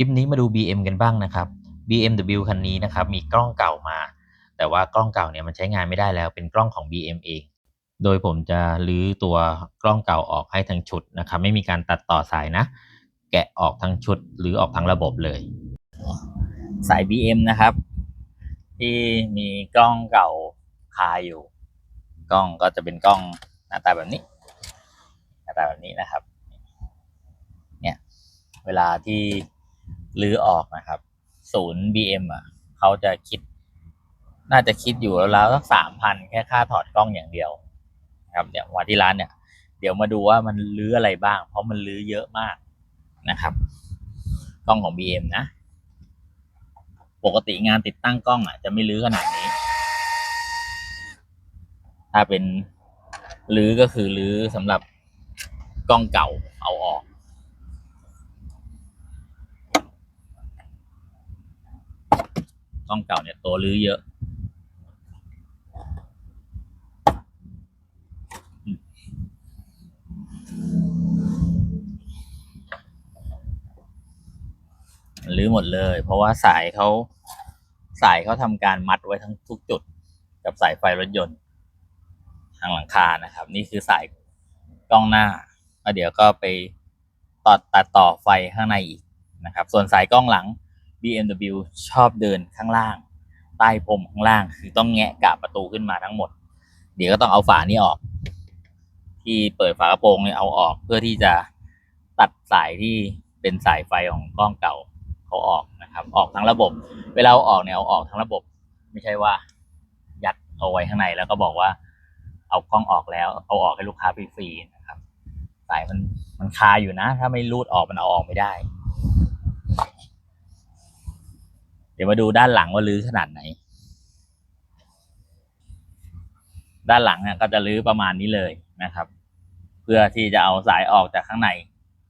คลิปนี้มาดู BM กันบ้างนะครับ BMW คันนี้นะครับมีกล้องเก่ามา แต่ว่ากล้องเก่าเนี่ยมันใช้งานไม่ได้แล้วเป็นกล้องของ BM เอง โดยผมจะลื้อตัวกล้องเก่าออกให้ทั้งชุดนะครับไม่มีการตัดต่อสายนะ แกะออกทั้งชุดหรือออกทั้งระบบเลย สาย BM นะครับ ที่มีกล้องเก่าคาอยู่ กล้องก็จะเป็นกล้องหน้าตาแบบนี้ หน้าตาแบบนี้นะครับ เนี่ยเวลาที่ ลื้อออกนะครับ ศูนย์ BM อะเขาจะคิด น่าจะคิดอยู่แล้วสักสามพันแค่ค่าถอดกล้องอย่างเดียวนะครับเนี่ยวมาที่ร้านเนี่ย เดี๋ยวมาดูว่ามันลื้ออะไรบ้าง เพราะมันลื้อเยอะมากนะครับ กล้องของ BM นะ ปกติงานติดตั้งกล้องอะ จะไม่ลื้อขนาดนี้ ถ้าเป็นลื้อก็คือลื้อสำหรับกล้องเก่าเอาออก กล้องเก่าเนี่ยตัวรื้อเยอะรื้อหมดเลย เพราะว่าสายเขาสายเขาทำการมัดไว้ทั้งทุกจุด กับสายไฟรถยนต์ทางหลังคานะครับ นี่คือสายกล้องหน้าแล้วเดี๋ยวก็ไปตัดตัดต่อไฟข้างในอีกนะครับ ส่วนสายกล้องหลัง BMW ชอบเดินข้างล่าง ใต้พรมข้างล่าง คือต้องแงะกะประตูขึ้นมาทั้งหมด เดี๋ยวก็ต้องเอาฝานี้ออก ที่เปิดฝากระโปรงเนี่ยเอาออกเพื่อที่จะตัดสายที่เป็นสายไฟของกล้องเก่าเขาออกนะครับ ออกทั้งระบบ เวลาอาออกเนี่ยเอาออกทั้งระบบ ไม่ใช่ว่า ยัดเอาไว้ข้างในแล้วก็บอกว่า เอากล้องออกแล้วเอาออกให้ลูกค้าฟรีๆนะครับ สายมันมันคาอยู่นะ ถ้าไม่รูดออกมันเอาออกไม่ได้ เดี๋ยวมาดูด้านหลังว่ารื้อขนาดไหน ด้านหลังเนี่ยก็จะรื้อประมาณนี้เลยนะครับ เพื่อที่จะเอาสายออกจากข้างใน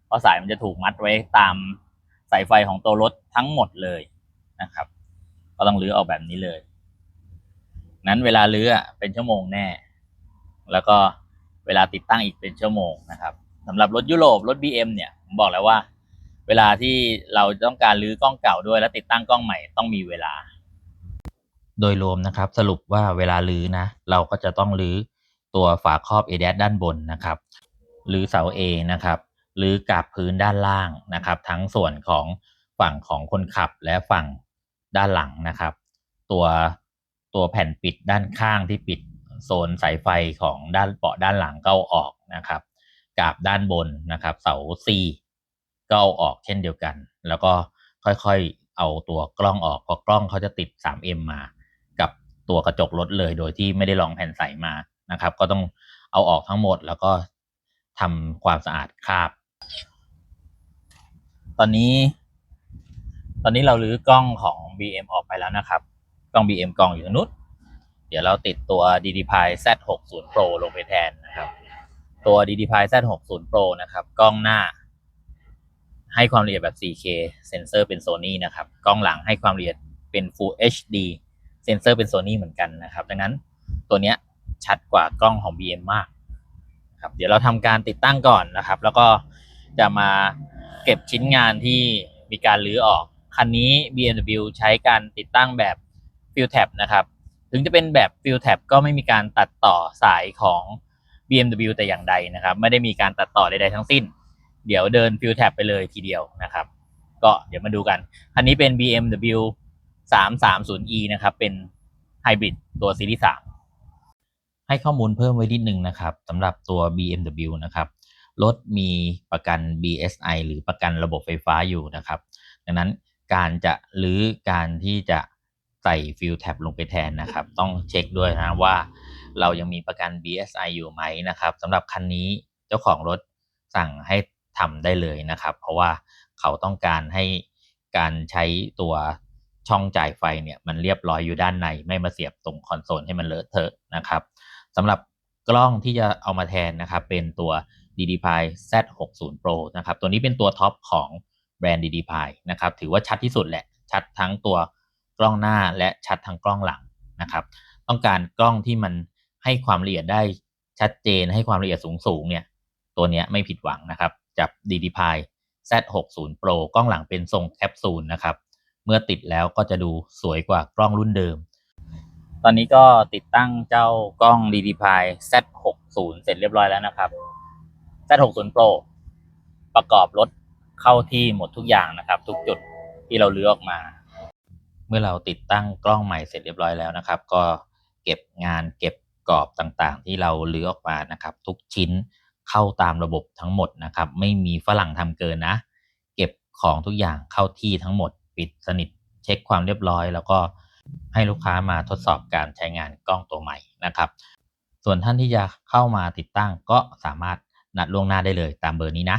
เพราะสายมันจะถูกมัดไว้ตามสายไฟของตัวรถทั้งหมดเลยนะครับ ก็ต้องรื้อออกแบบนี้เลย นั้นเวลารื้อเป็นชั่วโมงแน่ แล้วก็เวลาติดตั้งอีกเป็นชั่วโมงนะครับสำหรับรถยุโรปรถ BM เนี่ยผมบอกแล้วว่า เวลาที่เราต้องการรื้อกล้องเก่าด้วยแล้วติดตั้งกล้องใหม่ต้องมีเวลา โดยรวมนะครับสรุปว่าเวลารื้อนะ เราก็จะต้องรื้อตัวฝาครอบ a d a s ด้านบนนะครับรื้อเสา A นะครับรื้อกาบพื้นด้านล่างนะครับ ทั้งส่วนของฝั่งของคนขับและฝั่งด้านหลังนะครับ ตัวตัวแผ่นปิดด้านข้างที่ปิดโซนสายไฟของด้านเบาะด้านหลังก็อาออกนะครับกาบด้านบนนะครับ เสา C ก็เอาออกเช่นเดียวกัน แล้วก็ค่อยๆเอาตัวกล้องออกเพราะกล้องเขาจะติด 3M มา กับตัวกระจกรถเลย โดยที่ไม่ได้ลองแผ่นใสมานะครับ ก็ต้องเอาออกทั้งหมดแล้วก็ทำความสะอาดคราบ ตอนนี้ ตอนนี้เราลื้อกล้องของ BM ออกไปแล้วนะครับ กล้อง BM กล้องอยู่นู้นเดี๋ยวเราติดตัว DDPI Z60 Pro ลงไปแทนนะครับ ตัว DDPI Z60 Pro นะครับ กล้องหน้า ให้ความละเอียดแบบ 4K เซนเซอร์เป็น Sony นะครับ กล้องหลังให้ความละเอียดเป็น Full HD เซนเซอร์เป็น Sony เหมือนกันนะครับ ดังนั้นตัวเนี้ยชัดกว่ากล้องของ BM มากครับเดี๋ยวเราทำการติดตั้งก่อนนะครับ แล้วก็จะมาเก็บชิ้นงานที่มีการรื้อออก คันนี้ BMW ใช้การติดตั้งแบบ Fill Tab นะครับ ถึงจะเป็นแบบ Fill Tab ก็ไม่มีการตัดต่อสายของ BMW แต่อย่างใดนะครับ ไม่ได้มีการตัดต่อใดๆทั้งสิ้น เดี๋ยวเดิน Fill Tab ไปเลยทีเดียวนะครับ ก็เดี๋ยวมาดูกัน คันนี้เป็น BMW 330e นะครับ เป็นไฮบริดตัวซีรีส์3ให้ข้อมูลเพิ่มไว้นิดนึงนะครับสำหรับตัว BMW นะครับรถมีประกัน BSI หรือประกันระบบไฟฟ้าอยู่นะครับ ดังนั้นการจะหรือการที่จะใส่ฟิลแท็บลงไปแทนนะครับ ต้องเช็คด้วยนะว่าเรายังมีประกัน BSI อยู่ไหมนะครับสำหรับคันนี้เจ้าของรถสั่งให้ ทำได้เลยนะครับ เพราะว่าเขาต้องการให้การใช้ตัวช่องจ่ายไฟเนี่ยมันเรียบร้อยอยู่ด้านในไม่มาเสียบตรงคอนโซลให้มันเลอะเทอะนะครับสำหรับกล้องที่จะเอามาแทนนะครับเป็นตัว DDPI Z60 Pro นะครับตัวนี้เป็นตัวท็อปของแบรนด์ DDPI นะครับถือว่าชัดที่สุดแหละ ชัดทั้งตัวกล้องหน้าและชัดทั้งกล้องหลังนะครับต้องการกล้องที่มันให้ความละเอียดได้ชัดเจนให้ความละเอียดสูงสูงเนี่ยตัวนี้ไม่ผิดหวังนะครับ จับ DDPI Z60 Pro กล้องหลังเป็นทรงแคปซูลนะครับ เมื่อติดแล้วก็จะดูสวยกว่ากล้องรุ่นเดิม ตอนนี้ก็ติดตั้งเจ้ากล้อง d d p i Z60 เสร็จเรียบร้อยแล้วนะครับ Z60 Pro ประกอบรถเข้าที่หมดทุกอย่างนะครับ ทุกจุดที่เราเลือกออกมา เมื่อเราติดตั้งกล้องใหม่เสร็จเรียบร้อยแล้วนะครับ ก็เก็บงานเก็บกรอบต่างๆ ที่เราเลือกออกมานะครับ ทุกชิ้น เข้าตามระบบทั้งหมดนะครับ ไม่มีฝรั่งทำเกินนะ เก็บของทุกอย่างเข้าที่ทั้งหมด ปิดสนิท เช็คความเรียบร้อย แล้วก็ให้ลูกค้ามาทดสอบการใช้งานกล้องตัวใหม่นะครับ ส่วนท่านที่จะเข้ามาติดตั้งก็สามารถนัดล่วงหน้าได้เลยตามเบอร์นี้นะ